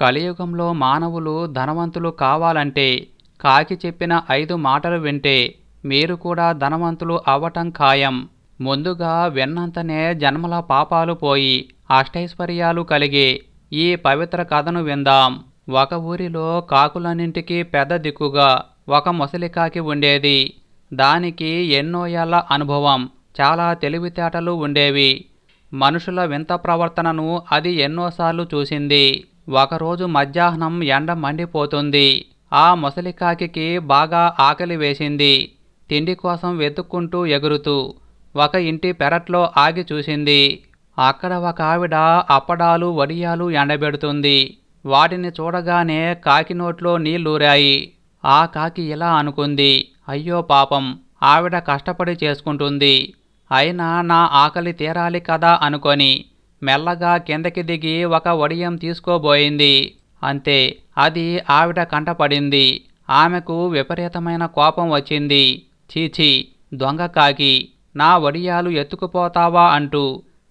కలియుగంలో మానవులు ధనవంతులు కావాలంటే కాకి చెప్పిన ఐదు మాటలు వింటే మీరు కూడా ధనవంతులు అవ్వటం ఖాయం. ముందుగా విన్నంతనే జన్మల పాపాలు పోయి అష్టైశ్వర్యాలు కలిగే ఈ పవిత్ర కథను విందాం. ఒక ఊరిలో కాకులన్నింటికీ పెద్ద దిక్కుగా ఒక ముసలికాకి ఉండేది. దానికి ఎన్నో ఏళ్ళ అనుభవం చాలా తెలివితేటలు ఉండేవి. మనుషుల వింత ప్రవర్తనను అది ఎన్నోసార్లు చూసింది. ఒకరోజు మధ్యాహ్నం ఎండ మండిపోతుంది. ఆ ముసలికాకి బాగా ఆకలి వేసింది. తిండి కోసం వెతుక్కుంటూ ఎగురుతూ ఒక ఇంటి పెరట్లో ఆగి చూసింది. అక్కడ ఒక ఆవిడ అప్పడాలు వడియాలు ఎండబెడుతుంది. వాటిని చూడగానే కాకి నోట్లో నీళ్ళూరాయి ఆ కాకి ఇలా అనుకుంది అయ్యో పాపం ఆవిడ కష్టపడి చేసుకుంటుంది. అయినా నా ఆకలి తీరాలి కదా అనుకొని మెల్లగా కిందకి దిగి ఒక వడియం తీసుకోబోయింది. అంతే అది ఆవిడ కంటపడింది. ఆమెకు విపరీతమైన కోపం వచ్చింది. చీచి దొంగ కాకి నా వడియాలు ఎత్తుకుపోతావా అంటూ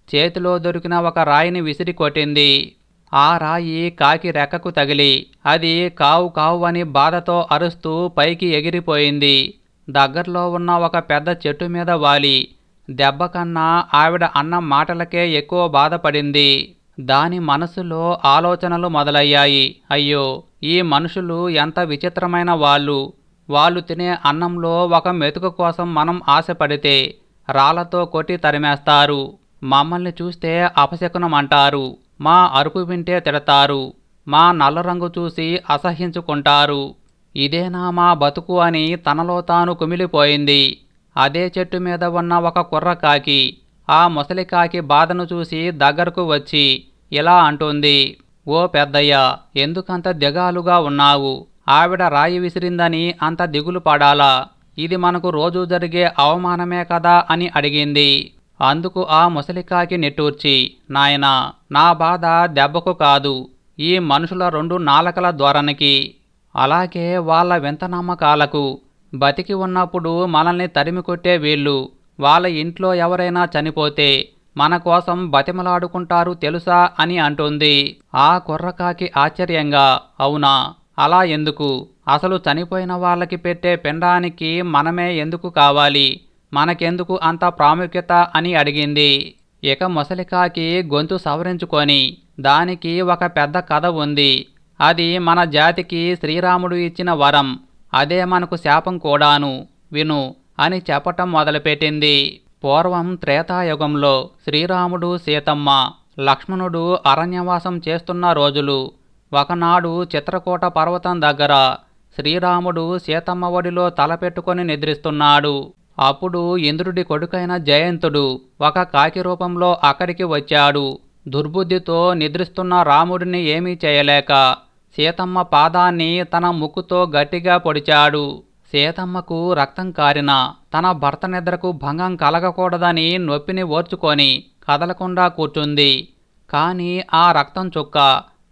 చేతిలో దొరికిన ఒక రాయిని విసిరి కొట్టింది. ఆ రాయి కాకి రెక్కకు తగిలి అది కావు కావు అని బాధతో అరుస్తూ పైకి ఎగిరిపోయింది. దగ్గరలో ఉన్న ఒక పెద్ద చెట్టు మీద వాలి. దెబ్బ కన్నా ఆవిడ అన్న మాటలకే ఎక్కువ బాధపడింది. దాని మనసులో ఆలోచనలు మొదలయ్యాయి. అయ్యో ఈ మనుషులు ఎంత విచిత్రమైన వాళ్ళు. వాళ్ళు తినే అన్నంలో ఒక మెతుకు కోసం మనం ఆశపడితే రాళ్ళతో కొట్టి తరిమేస్తారు. మమ్మల్ని చూస్తే అపశకునం అంటారు మా అరుపు వింటే తిడతారు. మా నల్ల రంగు చూసి అసహ్యించుకుంటారు. ఇదేనా మా బతుకు అని తనలో తాను కుమిలిపోయింది. అదే చెట్టు మీద ఉన్న ఒక కుర్ర కాకి ఆ ముసలికాకి బాధను చూసి దగ్గరకు వచ్చి ఇలా అంటుంది ఓ పెద్దయ్య ఎందుకంత దిగాలుగా ఉన్నావు? ఆవిడ రాయి విసిరిందని అంత దిగులు పడాలా? ఇది మనకు రోజూ జరిగే అవమానమే కదా? అని అడిగింది. అందుకు ఆ ముసలికాకి నెట్టూర్చి నాయనా నా బాధ దెబ్బకు కాదు. ఈ మనుషుల రెండు నాలకల ధోరణికి అలాగే వాళ్ళ వింత నమ్మకాలకు బతికి ఉన్నప్పుడు మనల్ని తరిమి కొట్టే వీళ్ళు. వాళ్ళ ఇంట్లో ఎవరైనా చనిపోతే మన కోసం బతిమలాడుకుంటారు తెలుసా అని అంటుంది. ఆ కుర్రకాకి ఆశ్చర్యంగా అవునా? అలా ఎందుకు? అసలు చనిపోయిన వాళ్ళకి పెట్టే పిండానికి మనమే ఎందుకు కావాలి? మనకెందుకు అంత ప్రాముఖ్యత అని అడిగింది. ఇక ముసలికాకి గొంతు సవరించుకొని దానికి ఒక పెద్ద కథ ఉంది. అది మన జాతికి శ్రీరాముడు ఇచ్చిన వరం. అదే మనకు శాపం కూడాను. విను అని చెప్పటం మొదలుపెట్టింది. పూర్వం త్రేతాయుగంలో శ్రీరాముడు సీతమ్మ లక్ష్మణుడు అరణ్యవాసం చేస్తున్న రోజులు. ఒకనాడు చిత్రకూట పర్వతం దగ్గర శ్రీరాముడు సీతమ్మ ఒడిలో తలపెట్టుకొని నిద్రిస్తున్నాడు. అప్పుడు ఇంద్రుడి కొడుకైన జయంతుడు ఒక కాకి రూపంలో అక్కడికి వచ్చాడు. దుర్బుద్ధితో నిద్రిస్తున్న రాముడిని ఏమీ చేయలేక సీతమ్మ పాదాన్ని తన ముక్కుతో గట్టిగా పొడిచాడు. సీతమ్మకు రక్తం కారిన తన భర్త నిద్రకు భంగం కలగకూడదని నొప్పిని ఓర్చుకొని కదలకుండా కూర్చుంది. కాని ఆ రక్తం చుక్క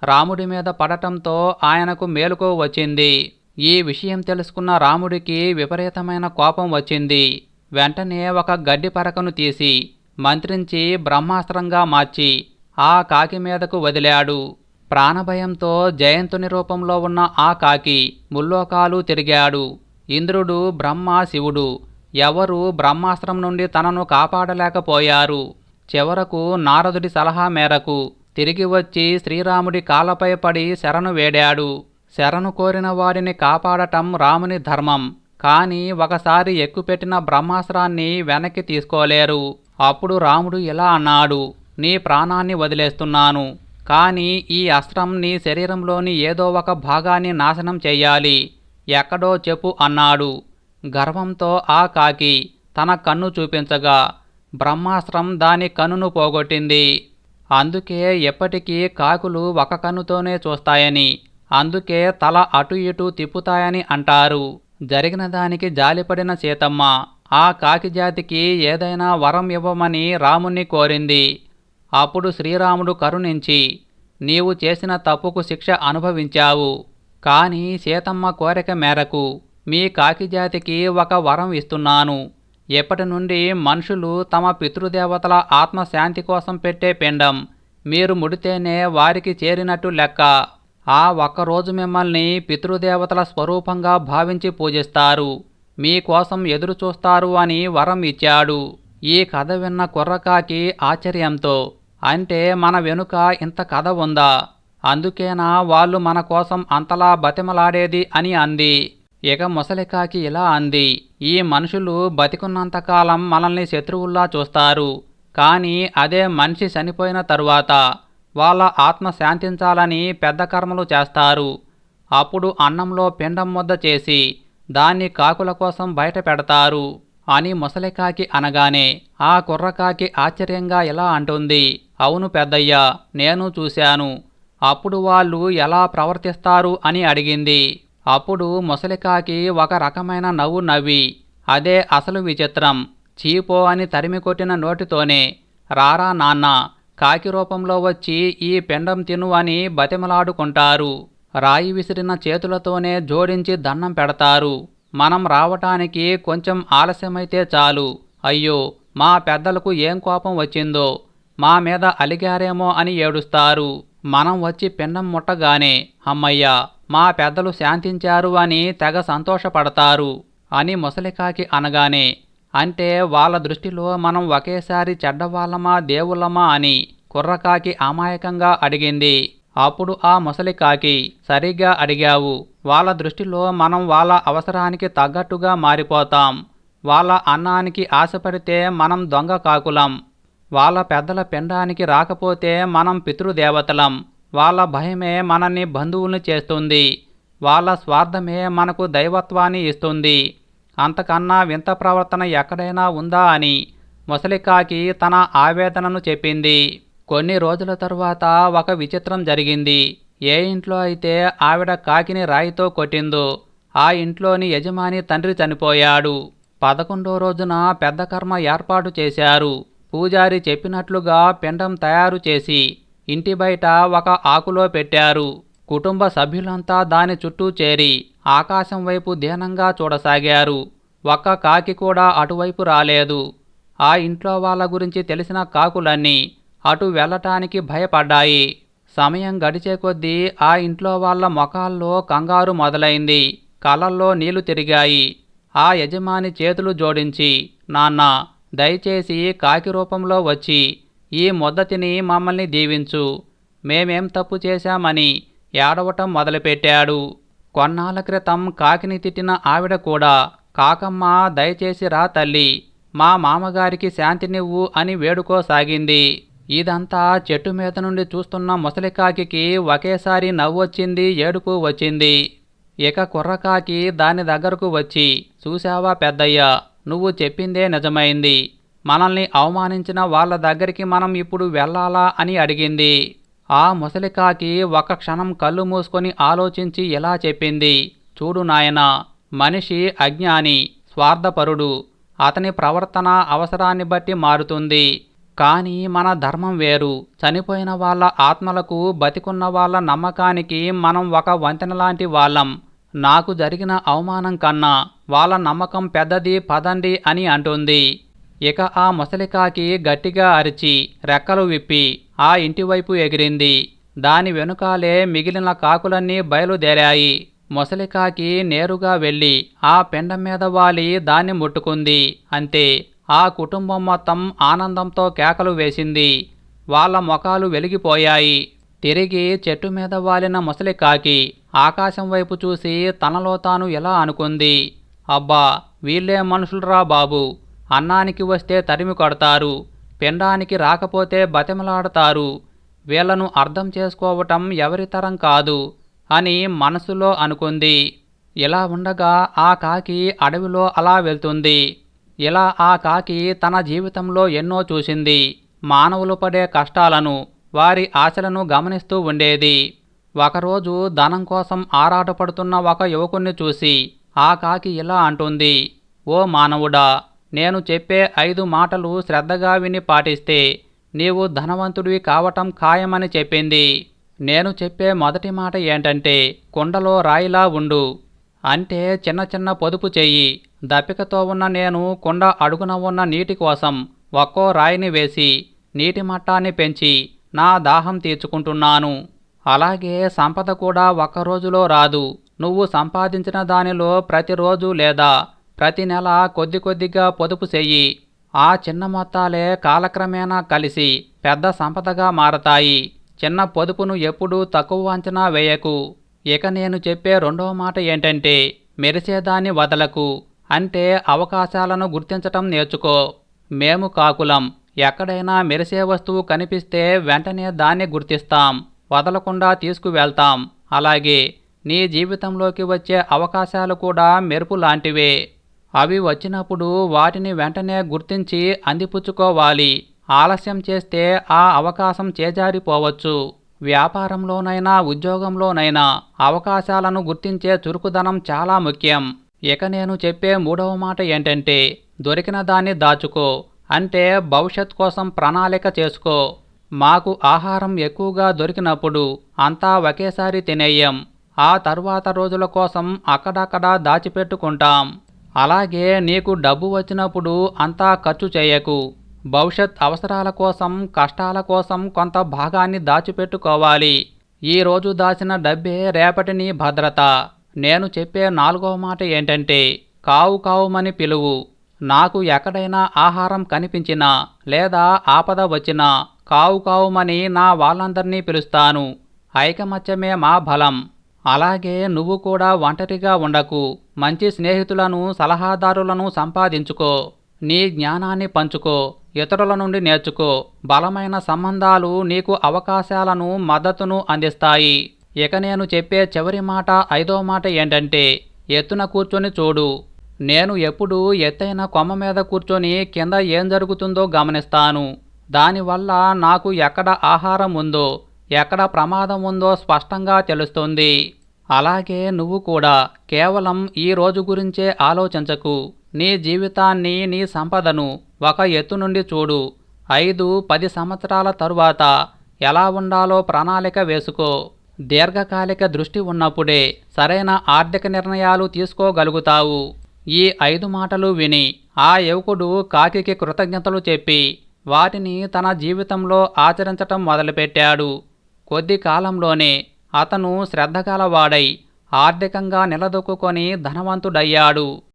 రాముడి మీద పడటంతో ఆయనకు మేలుకో వచ్చింది. ఈ విషయం తెలుసుకున్న రాముడికి విపరీతమైన కోపం వచ్చింది. వెంటనే ఒక గడ్డి పరకను తీసి మంత్రించి బ్రహ్మాస్త్రంగా మార్చి ఆ కాకి మీదకు వదిలాడు. ప్రాణభయంతో జయంతుని రూపంలో ఉన్న ఆ కాకి ముల్లోకాలు తిరిగాడు. ఇంద్రుడు బ్రహ్మ శివుడు. ఎవరు బ్రహ్మాస్త్రం నుండి తనను కాపాడలేకపోయారు. చివరకు నారదుడి సలహా మేరకు తిరిగి వచ్చి శ్రీరాముడి కాళ్ళపై పడి శరణు వేడాడు. శరణు కోరిన వాడిని కాపాడటం రాముని ధర్మం. కాని ఒకసారి ఎక్కుపెట్టిన బ్రహ్మాస్త్రాన్ని వెనక్కి తీసుకోలేరు. అప్పుడు రాముడు ఇలా అన్నాడు నీ ప్రాణాన్ని వదిలేస్తున్నాను. కానీ ఈ అస్త్రం నీ శరీరంలోని ఏదో ఒక భాగాన్ని నాశనం చెయ్యాలి ఎక్కడో చెప్పు అన్నాడు. గర్వంతో ఆ కాకి తన కన్ను చూపించగా బ్రహ్మాస్త్రం దాని కన్నును పోగొట్టింది. అందుకే ఎప్పటికీ కాకులు ఒక కన్నుతోనే చూస్తాయని అందుకే తల అటు ఇటు తిప్పుతాయని అంటారు. జరిగిన దానికి జాలిపడిన సీతమ్మ ఆ కాకి జాతికి ఏదైనా వరం ఇవ్వమని రాముణ్ణి కోరింది. అప్పుడు శ్రీరాముడు కరుణించి నీవు చేసిన తప్పుకు శిక్ష అనుభవించావు. కాని సీతమ్మ కోరిక మేరకు మీ కాకిజాతికి ఒక వరం ఇస్తున్నాను. ఎప్పటి నుండి మనుషులు తమ పితృదేవతల ఆత్మశాంతి కోసం పెట్టే పిండం. మీరు ముడితేనే వారికి చేరినట్టు లెక్క. ఆ ఒక్కరోజు మిమ్మల్ని పితృదేవతల స్వరూపంగా భావించి పూజిస్తారు. మీకోసం ఎదురు చూస్తారు అని వరం ఇచ్చాడు. ఈ కథ విన్న కుర్రకాకి ఆశ్చర్యంతో అంటే మన వెనుక ఇంత కథ ఉందా? అందుకేనా వాళ్ళు మన కోసం అంతలా బతిమలాడేది అని అంది. ఇక ముసలికాకి ఇలా అంది. ఈ మనుషులు బతికున్నంతకాలం మనల్ని శత్రువుల్లా చూస్తారు. కానీ అదే మనిషి చనిపోయిన తరువాత వాళ్ళ ఆత్మ శాంతించాలని పెద్ద కర్మలు చేస్తారు. అప్పుడు అన్నంలో పిండం ముద్ద చేసి దాన్ని కాకుల కోసం బయట పెడతారు అని ముసలికాకి అనగానే ఆ కుర్రకాకి ఆశ్చర్యంగా ఇలా అంటుంది. అవును పెద్దయ్యా నేను చూశాను. అప్పుడు వాళ్ళు ఎలా ప్రవర్తిస్తారు అని అడిగింది. అప్పుడు ముసలికాకి ఒక రకమైన నవ్వు నవ్వి అదే అసలు విచిత్రం. చీపో అని తరిమి కొట్టిన నోటితోనే రారా నాన్న కాకి రూపంలో వచ్చి ఈ పిండం తిను అని బతిమలాడుకుంటారు. రాయి విసిరిన చేతులతోనే జోడించి దండం పెడతారు. మనం రావటానికి కొంచెం ఆలస్యమైతే చాలు. అయ్యో మా పెద్దలకు ఏం కోపం వచ్చిందో. మా మీద అలిగారేమో అని ఏడుస్తారు. మనం వచ్చి పిండం ముట్టగానే అమ్మయ్య మా పెద్దలు శాంతించారు అని తెగ సంతోషపడతారు అని ముసలికాకి అనగానే అంటే వాళ్ళ దృష్టిలో మనం ఒకేసారి చెడ్డవాళ్ళమా దేవుళ్ళమా అని కుర్రకాకి అమాయకంగా అడిగింది. అప్పుడు ఆ ముసలికాకి సరిగ్గా అడిగావు. వాళ్ళ దృష్టిలో మనం వాళ్ళ అవసరానికి తగ్గట్టుగా మారిపోతాం. వాళ్ళ అన్నానికి ఆశపడితే మనం దొంగ కాకులం. వాళ్ళ పెద్దల పిండానికి రాకపోతే మనం పితృదేవతలం. వాళ్ళ భయమే మనల్ని బంధువుల్ని చేస్తుంది. వాళ్ళ స్వార్థమే మనకు దైవత్వాన్ని ఇస్తుంది. అంతకన్నా వింత ప్రవర్తన ఎక్కడైనా ఉందా అని ముసలికాకి తన ఆవేదనను చెప్పింది. కొన్ని రోజుల తరువాత ఒక విచిత్రం జరిగింది. ఏ ఇంట్లో అయితే ఆవిడ కాకిని రాయితో కొట్టిందో ఆ ఇంట్లోని యజమాని తండ్రి చనిపోయాడు. పదకొండో రోజున పెద్ద కర్మ ఏర్పాటు చేశారు. పూజారి చెప్పినట్లుగా పిండం తయారు చేసి ఇంటి బయట ఒక ఆకులో పెట్టారు. కుటుంబ సభ్యులంతా దాని చుట్టూ చేరి ఆకాశం వైపు దీనంగా చూడసాగారు. ఒక్క కాకి కూడా అటువైపు రాలేదు. ఆ ఇంట్లో వాళ్ళ గురించి తెలిసిన కాకులన్నీ అటు వెళ్ళటానికి భయపడ్డాయి. సమయం గడిచే కొద్దీ ఆ ఇంట్లో వాళ్ళ మొఖాల్లో కంగారు మొదలైంది. కళ్ళల్లో నీళ్ళు తిరిగాయి. ఆ యజమాని చేతులు జోడించి నాన్న దయచేసి కాకి రూపంలో వచ్చి ఈ మొదటిని మమ్మల్ని దీవించు. మేమేం తప్పు చేశామని ఏడవటం మొదలుపెట్టాడు. కొన్నాళ్ళ క్రితం కాకిని తిట్టిన ఆవిడ కూడా కాకమ్మ దయచేసి రా తల్లి మా మామగారికి శాంతినివ్వు అని వేడుకోసాగింది. ఇదంతా చెట్టు మీద నుండి చూస్తున్న ముసలికాకి ఒకేసారి నవ్వొచ్చింది ఏడుపు వచ్చింది. ఇక కుర్రకాకి దాని దగ్గరకు వచ్చి చూశావా పెద్దయ్య నువ్వు చెప్పిందే నిజమైంది. మనల్ని అవమానించిన వాళ్ళ దగ్గరికి మనం ఇప్పుడు వెళ్ళాలా అని అడిగింది. ఆ ముసలికాకి ఒక క్షణం కళ్ళు మూసుకొని ఆలోచించి ఇలా చెప్పింది. చూడు నాయనా మనిషి అజ్ఞాని స్వార్థపరుడు. అతని ప్రవర్తన అవసరాన్ని బట్టి మారుతుంది. కానీ మన ధర్మం వేరు. చనిపోయిన వాళ్ళ ఆత్మలకు బతికున్న వాళ్ళ నమ్మకానికి మనం ఒక వంతెన లాంటి వాళ్ళం. నాకు జరిగిన అవమానం కన్నా వాళ్ళ నమ్మకం పెద్దది పదండి అని అంటుంది. ఇక ఆ ముసలికాకి గట్టిగా అరిచి రెక్కలు విప్పి ఆ ఇంటివైపు ఎగిరింది. దాని వెనుకాలే మిగిలిన కాకులన్నీ బయలుదేరాయి. ముసలికాకి నేరుగా వెళ్ళి ఆ పెండ మీద వాలి దాన్ని ముట్టుకుంది. అంతే ఆ కుటుంబం మొత్తం ఆనందంతో కేకలు వేసింది. వాళ్ళ ముఖాలు వెలిగిపోయాయి. తిరిగి చెట్టు మీద వాలిన ముసలికాకి ఆకాశం వైపు చూసి తనలో తాను ఎలా అనుకుంది? అబ్బా వీళ్ళే మనుషులరా బాబు? అన్నానికి వస్తే తరిమి కొడతారు. పిండానికి రాకపోతే బతిమలాడతారు. వీళ్ళను అర్థం చేసుకోవటం ఎవరితరం కాదు అని మనసులో అనుకుంది. ఇలా ఉండగా ఆ కాకి అడవిలో అలా వెళ్తుంది. ఇలా ఆ కాకి తన జీవితంలో ఎన్నో చూసింది. మానవులు పడే కష్టాలను వారి ఆశలను గమనిస్తూ ఉండేది. ఒకరోజు ధనం కోసం ఆరాటపడుతున్న ఒక యువకుణ్ణి చూసి ఆ కాకి ఇలా అంటుంది ఓ మానవుడా నేను చెప్పే ఐదు మాటలు శ్రద్ధగా విని పాటిస్తే నీవు ధనవంతుడివి కావటం ఖాయమని చెప్పింది. నేను చెప్పే మొదటి మాట ఏంటంటే కుండలో రాయిలా ఉండు. అంటే చిన్న చిన్న పొదుపు చెయ్యి. దప్పికతో ఉన్న నేను కుండ అడుగున ఉన్న నీటి కోసం ఒక్కో రాయిని వేసి నీటి మట్టాన్ని పెంచి నా దాహం తీర్చుకుంటున్నాను. అలాగే సంపద కూడా ఒక్క రోజులో రాదు. నువ్వు సంపాదించిన దానిలో ప్రతిరోజు లేదా ప్రతి నెల కొద్ది కొద్దిగా పొదుపు చెయ్యి ఆ చిన్న మొత్తాలే కాలక్రమేణా కలిసి పెద్ద సంపదగా మారతాయి. చిన్న పొదుపును ఎప్పుడూ తక్కువ అంచనా వేయకు. ఇక నేను చెప్పే రెండవ మాట ఏంటంటే మెరిసేదాన్ని వదలకు. అంటే అవకాశాలను గుర్తించటం నేర్చుకో. మేము కాకులం. ఎక్కడైనా మెరిసే వస్తువు కనిపిస్తే వెంటనే దాన్ని గుర్తిస్తాం. వదలకుండా తీసుకువెళ్తాం. అలాగే నీ జీవితంలోకి వచ్చే అవకాశాలు కూడా మెరుపు లాంటివే. అవి వచ్చినప్పుడు వాటిని వెంటనే గుర్తించి అందిపుచ్చుకోవాలి. ఆలస్యం చేస్తే ఆ అవకాశం చేజారిపోవచ్చు. వ్యాపారంలోనైనా ఉద్యోగంలోనైనా అవకాశాలను గుర్తించే చురుకుదనం చాలా ముఖ్యం. ఇక నేను చెప్పే మూడవ మాట ఏంటంటే దొరికిన దాన్ని దాచుకో. అంటే భవిష్యత్ కోసం ప్రణాళిక చేసుకో. మాకు ఆహారం ఎక్కువగా దొరికినప్పుడు అంతా ఒకేసారి తినేయం ఆ తర్వాత రోజుల కోసం అక్కడక్కడ దాచిపెట్టుకుంటాం. అలాగే నీకు డబ్బు వచ్చినప్పుడు అంతా ఖర్చు చేయకు. భవిష్యత్ అవసరాల కోసం కష్టాల కోసం కొంత భాగాన్ని దాచిపెట్టుకోవాలి. ఈ రోజు దాచిన డబ్బే రేపటి నీ భద్రత. నేను చెప్పే నాలుగవ మాట ఏంటంటే కావు కావుమని పిలువు. నాకు ఎక్కడైనా ఆహారం కనిపించినా లేదా ఆపద వచ్చినా కావు కావుమని నా వాళ్ళందరినీ పిలుస్తాను. ఐకమత్యమే మా బలం. అలాగే నువ్వు కూడా ఒంటరిగా ఉండకు. మంచి స్నేహితులను సలహాదారులను సంపాదించుకో. నీ జ్ఞానాన్ని పంచుకో. ఇతరుల నుండి నేర్చుకో. బలమైన సంబంధాలు నీకు అవకాశాలను మద్దతును అందిస్తాయి. ఇక నేను చెప్పే చివరి మాట ఐదో మాట ఏంటంటే ఎత్తున కూర్చొని చూడు. నేను ఎప్పుడూ ఎత్తైన కొమ్మ మీద కూర్చొని కింద ఏం జరుగుతుందో గమనిస్తాను. దానివల్ల నాకు ఎక్కడ ఆహారం ఉందో ఎక్కడ ప్రమాదం ఉందో స్పష్టంగా తెలుస్తుంది. అలాగే నువ్వు కూడా కేవలం ఈ రోజు గురించే ఆలోచించకు. నీ జీవితాన్ని నీ సంపదను ఒక ఎత్తు నుండి చూడు. ఐదు పది సంవత్సరాల తరువాత ఎలా ఉండాలో ప్రణాళిక వేసుకో. దీర్ఘకాలిక దృష్టి ఉన్నప్పుడే సరైన ఆర్థిక నిర్ణయాలు తీసుకోగలుగుతావు. ఈ ఐదు మాటలు విని ఆ యువకుడు కాకికి కృతజ్ఞతలు చెప్పి వాటిని తన జీవితంలో ఆచరించటం మొదలుపెట్టాడు. కొద్ది కాలంలోనే అతను శ్రద్ధగలవాడై ఆర్థికంగా నిలదొక్కుకొని ధనవంతుడయ్యాడు.